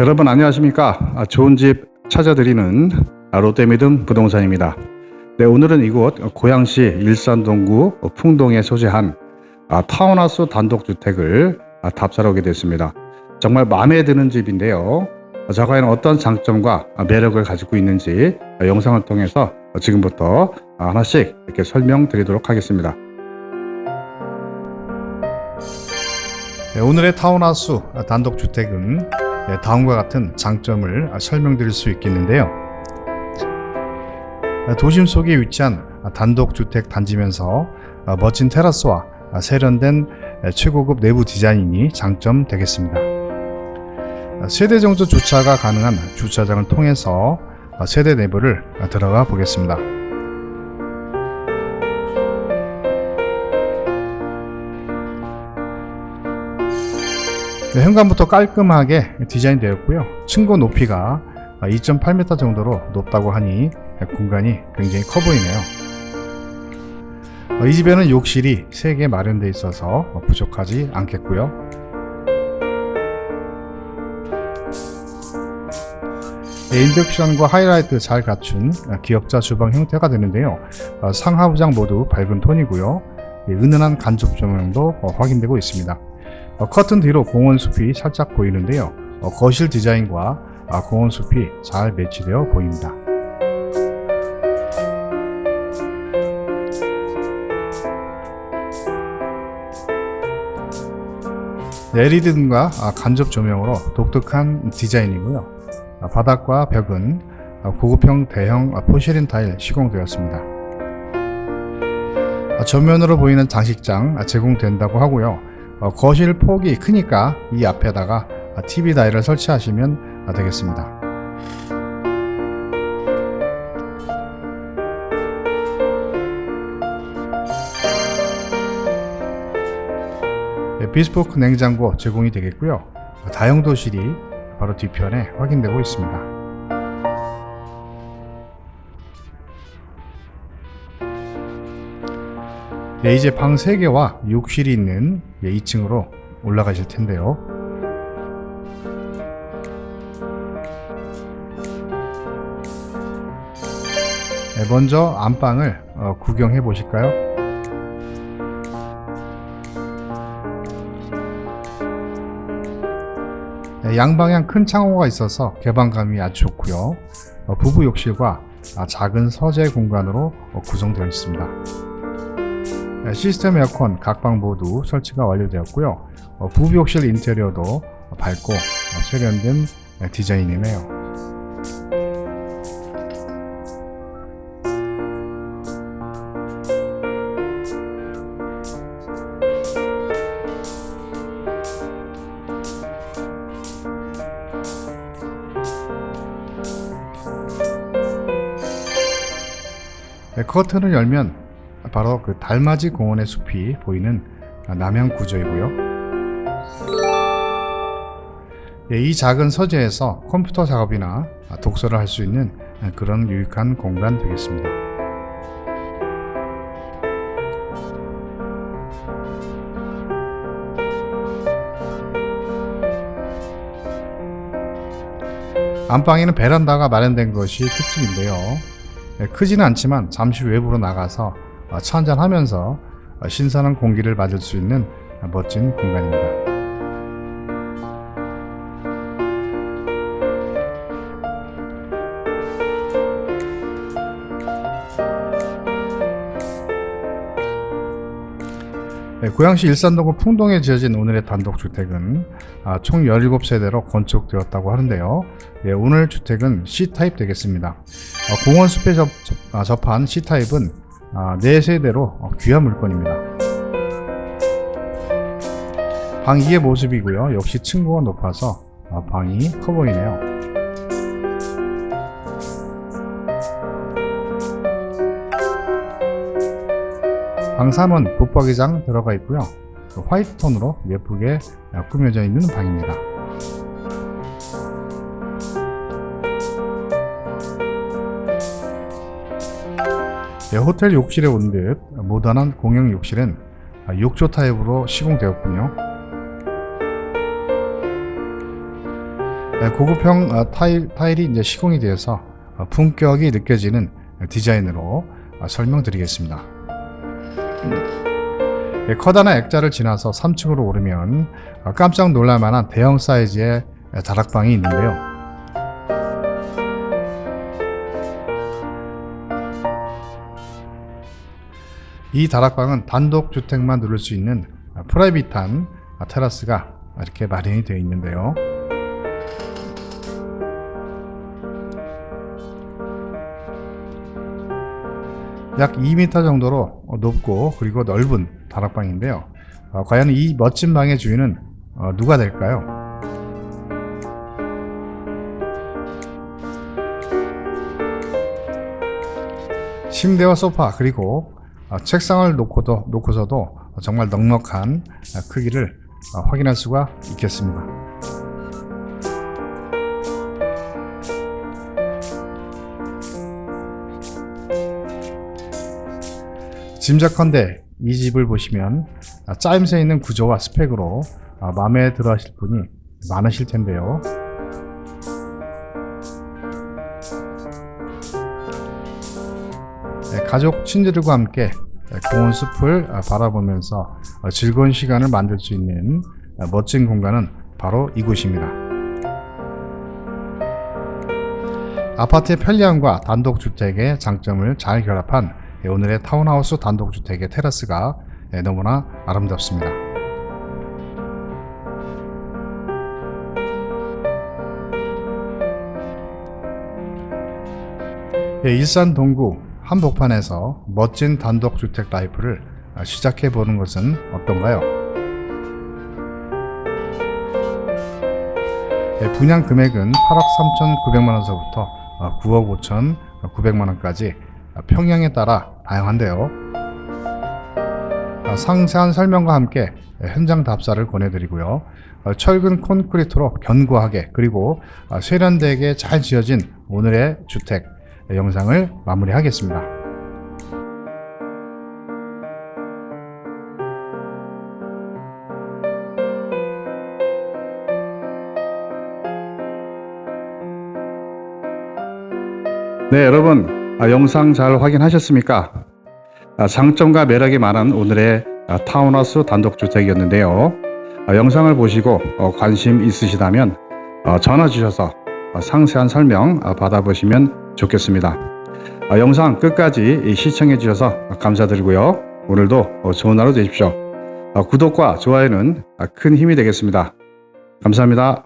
여러분 안녕하십니까? 아, 좋은 집 찾아드리는 롯데미듬 부동산입니다. 네, 오늘은 이곳 고양시 일산동구 풍동에 소재한 아, 타운하우스 단독주택을 아, 답사로 오게 됐습니다. 정말 마음에 드는 집인데요. 어, 자, 과연 어떤 장점과 아, 매력을 가지고 있는지 아, 영상을 통해서 지금부터 아, 하나씩 이렇게 설명드리도록 하겠습니다. 네, 오늘의 타운하우스 단독주택은 네, 다음과 같은 장점을 설명드릴 수 있겠는데요. 도심 속에 위치한 단독주택 단지면서 멋진 테라스와 세련된 최고급 내부 디자인이 장점 되겠습니다. 세대 정도 주차가 가능한 주차장을 통해서 세대 내부를 들어가 보겠습니다. 현관부터 깔끔하게 디자인되었고요. 층고 높이가 2.8m 정도로 높다고 하니 공간이 굉장히 커 보이네요. 이 집에는 욕실이 3개 마련되어 있어서 부족하지 않겠고요. 네, 인덕션과 하이라이트 잘 갖춘 기역자 주방 형태가 되는데요. 상하부장 모두 밝은 톤이고요. 은은한 간접 조명도 확인되고 있습니다. 어, 커튼 뒤로 공원 숲이 살짝 보이는데요. 어, 거실 디자인과 아, 공원 숲이 잘 매치되어 보입니다. LED 등과 아, 간접 조명으로 독특한 디자인이고요. 아, 바닥과 벽은 아, 고급형 대형 아, 포시린 타일 시공되었습니다. 아, 전면으로 보이는 장식장 아, 제공된다고 하고요. 어, 거실 폭이 크니까 이 앞에다가 TV 다이를 설치하시면 되겠습니다. 네, 비스포크 냉장고 제공이 되겠고요. 다용도실이 바로 뒤편에 확인되고 있습니다. 네, 이제 방 3개와 욕실이 있는 2층으로 올라가실 텐데요. 네, 먼저 안방을 어, 구경해 보실까요? 네, 양방향 큰 창호가 있어서 개방감이 아주 좋고요. 어, 부부 욕실과 아, 작은 서재 공간으로 어, 구성되어 있습니다. 네, 시스템 에어컨 각 방 모두 설치가 완료되었고요. 어, 부부욕실 인테리어도 밝고 어, 세련된 디자인이네요. 네, 커튼을 열면 바로 그 달맞이 공원의 숲이 보이는 남향 구조이고요. 예, 이 작은 서재에서 컴퓨터 작업이나 독서를 할 수 있는 그런 유익한 공간 되겠습니다. 안방에는 베란다가 마련된 것이 특징인데요. 예, 크지는 않지만 잠시 외부로 나가서 차 한잔 하면서 신선한 공기를 맞을 수 있는 멋진 공간입니다. 네, 고양시 일산동구 풍동에 지어진 오늘의 단독주택은 아, 총 17세대로 건축되었다고 하는데요. 예, 오늘 주택은 C타입 되겠습니다. 어, 공원 숲에 접, 접, 아, 접한 C타입은 아, 4세대로 어, 귀한 물건입니다. 방 2의 모습이고요. 역시 층고가 높아서 아, 방이 커 보이네요. 방 3은 붙박이장 들어가 있고요. 화이트 톤으로 예쁘게 꾸며져 있는 방입니다. 호텔 욕실에 온 듯 모던한 공용 욕실은 욕조 타입으로 시공되었군요. 네, 고급형 어, 타일, 타일이 이제 시공이 되어서 어, 품격이 느껴지는 디자인으로 어, 설명드리겠습니다. 네, 커다란 액자를 지나서 3층으로 오르면 어, 깜짝 놀랄 만한 대형 사이즈의 다락방이 있는데요. 이 다락방은 단독 주택만 누릴 수 있는 어, 프라이빗한 어, 테라스가 이렇게 마련이 되어 있는데요. 약 2m 정도로 높고 그리고 넓은 다락방인데요. 어, 과연 이 멋진 방의 주인은 어, 누가 될까요? 침대와 소파 그리고 어, 책상을 놓고도 놓고서도 정말 넉넉한 어, 크기를 어, 확인할 수가 있겠습니다. 짐작컨대 이 집을 보시면 아, 짜임새 있는 구조와 스펙으로 아, 마음에 들어 하실 분이 많으실 텐데요. 가족 친지들과 함께 공원 숲을 아, 바라보면서 어, 즐거운 시간을 만들 수 있는 아, 멋진 공간은 바로 이곳입니다. 아파트의 편리함과 단독주택의 장점을 잘 결합한 예, 오늘의 타운하우스 단독주택의 테라스가 예, 너무나 아름답습니다. 예, 일산 동구 한복판에서 멋진 단독주택 라이프를 아, 시작해 보는 것은 어떤가요? 예, 분양 금액은 8억 3,900만 원서부터 9억 5,900만 원까지 평양에 따라 다양한데요. 아, 상세한 설명과 함께 현장 답사를 권해드리고요. 어, 철근 콘크리트로 견고하게 그리고 아, 세련되게 잘 지어진 오늘의 주택 영상을 마무리하겠습니다. 네, 여러분 아, 영상 잘 확인하셨습니까? 아, 장점과 매력이 많은 오늘의 아, 타운하우스 단독주택이었는데요. 아, 영상을 보시고 어, 관심 있으시다면 어, 전화 주셔서 어, 상세한 설명 아, 받아보시면 좋겠습니다. 아, 영상 끝까지 시청해 주셔서 감사드리고요. 오늘도 어, 좋은 하루 되십시오. 아, 구독과 좋아요는 아, 큰 힘이 되겠습니다. 감사합니다.